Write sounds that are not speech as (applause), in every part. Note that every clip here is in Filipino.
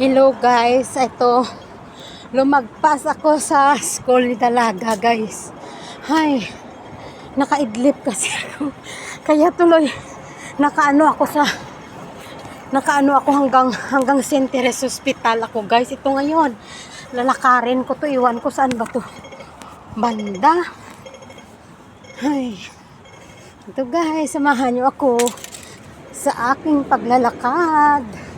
Hello guys, ito lumagpas ako sa school ni Dalaga guys. Hay, nakaidlip kasi ako. Kaya tuloy nakaano ako sa nakaano ako hanggang hanggang St. Teres Hospital ako guys. Ito ngayon, lalakarin ko to, iwan ko saan ba to? Banda. Hay. Ito guys, samahan niyo ako sa aking paglalakad.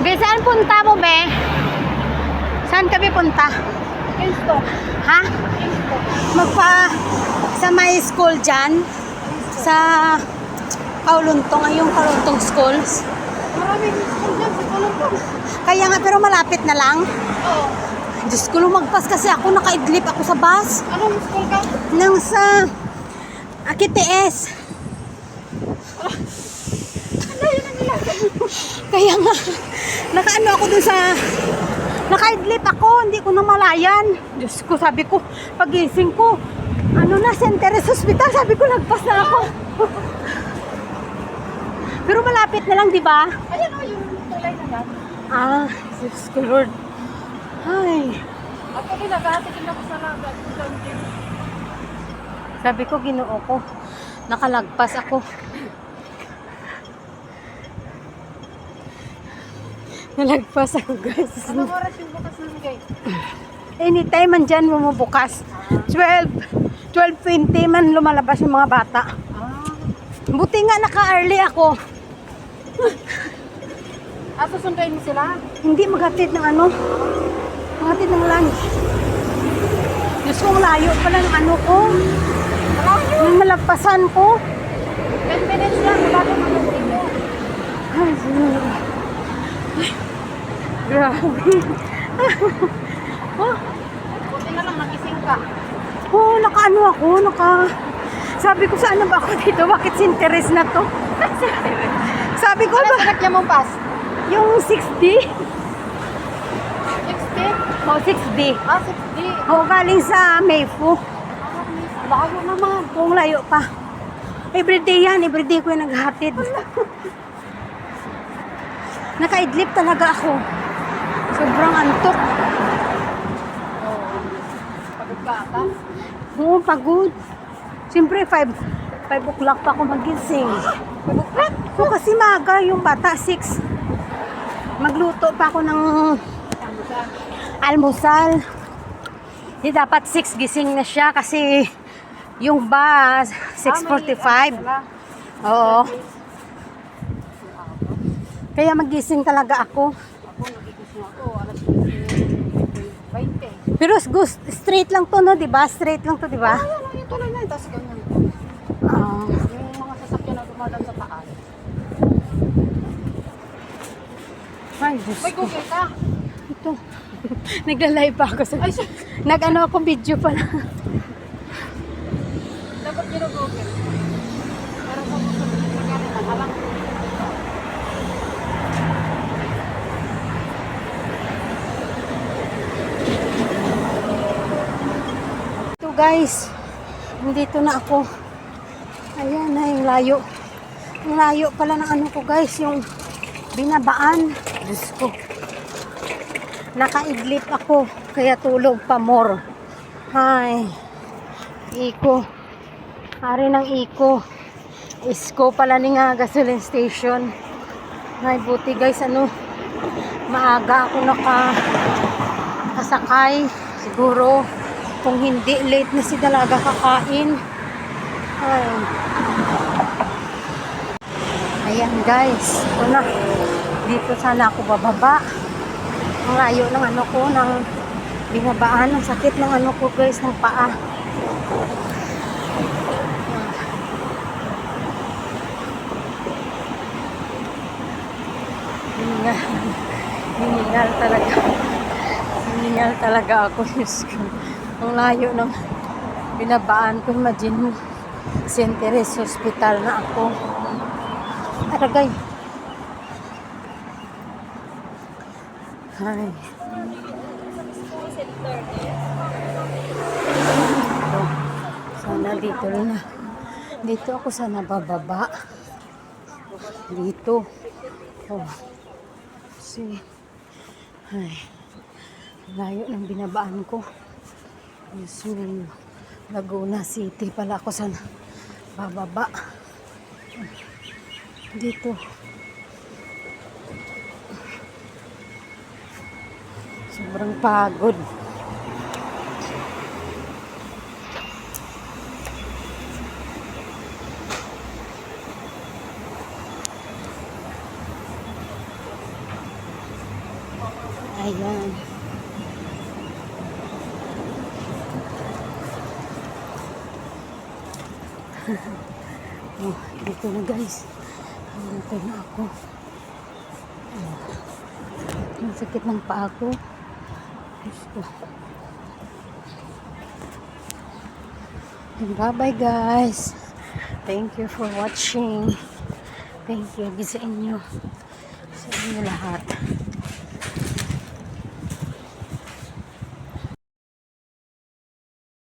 Be, saan punta mo, be? Saan kami punta? Kingston. Ha? Kingston. Magpa sa my school dyan? Sa Kauluntong, ay yung Kauluntong schools. Maraming school dyan sa Kalungkong. Kaya nga, pero malapit na lang. Oo. Diyos ko, lumagpas kasi ako, nakaidlip ako sa bus. Anong school ka? Nang sa Akities. Layo na nila. Kaya nga, nakaano ako dun sa... Nakaidlip ako, hindi ko namalayan. Diyos ko, sabi ko, pagising ko, ano na, St. Teres Hospital, sabi ko, lagpas na ako. (laughs) Pero malapit na lang, di ba? Ayan o, yung tulay na yan. Ah, Diyos ko, Lord. Ay, Ako din, nag-aatikin ako sa lagat. sabi ko, ginoo ko. Nakalagpas ako. Nalagpas ako, guys. Anong oras yung bukas ng gate? Anytime man dyan bumubukas. 12, 12.20 man lumalabas yung mga bata. Ah. Buti nga naka-early ako. Ah, susunduin mo sila? Hindi maghatid ng ano. Maghatid ng lunch. Diyos ko, ang layo pala ng ano ko. Malayo. Yung malagpasan ko. 10 minutes lang. Wala kang manuhin mo. Ay, Senyor. Ay, grabe. oh, Buti na lang, nagising ka. oh, nakaano ako, naka... Sabi ko, saan na ba ako dito? Bakit sinteres na to? (laughs) Sabi ko, Ano ba, sa nakya mong pass? yung 60? 60? Oh, 60. Ah, 60. Oh, galing sa Mayfu. Ah. Layo naman. Kung layo pa. Everyday yan, everyday ko yung naghatid. Nakaidlip talaga ako. Sobrang antok. Pagod ka ata. Oo, pagod. Siyempre, 5 5 o'clock pa ako magising. So, kasi maga yung bata, 6. Magluto pa ako ng ka? almusal. Di dapat 6 gising na siya kasi yung bus, 6.45. Oo. Kaya magising talaga ako. Ako, nagigising ako. Alas 20. Pero go straight lang to, no? Di ba? Straight lang to, di ba? Ah, ano yung tuloy na yun. Tapos ganyan. Ah. Yung mga sasakyan na dumadaan sa taas. ay, Diyos May ko. Google ka? Ito. (laughs) Nagla-live pa ako sa Ay, siya. Nag-ano ako video pala. Dapat gino-google. Para sa mga sasakyan na alam. Guys. Nandito na ako. Ayan na yung layo. Ang layo pala ng ano ko guys. Yung binabaan. Diyos ko. Nakaidlip ako. Kaya tulog pa more. Hay. Iko. Ari ng Iko. Isko pala ni nga gasoline station. Ay, buti guys, ano, maaga ako naka kasakay. Siguro, kung hindi, late na si Dalaga kakain. Ay. Ayan guys, ito. Dito sana ako bababa. Ang layo ng ano ko, ng binabaan. Ang sakit ng ano ko guys, ng paa. Hiningal. Hiningal talaga. Hiningal talaga ako. Diyos ko. Ang layo ng binabaan ko. Imagine mo, St. Teres Hospital na ako. Aragay. Hi. Ito. Sana dito na. Dito ako sana bababa. Dito. Oh. Si. Ay. Layo ng binabaan ko. Ma'am. Laguna City pala ako sana bababa. Dito. Sobrang pagod. Ayan. (laughs) oh, dito na guys. Dito na ako. Oh. Ang sakit ng paa ko. And Bye-bye guys. Thank you for watching. Thank you sa inyo. Sa inyo lahat.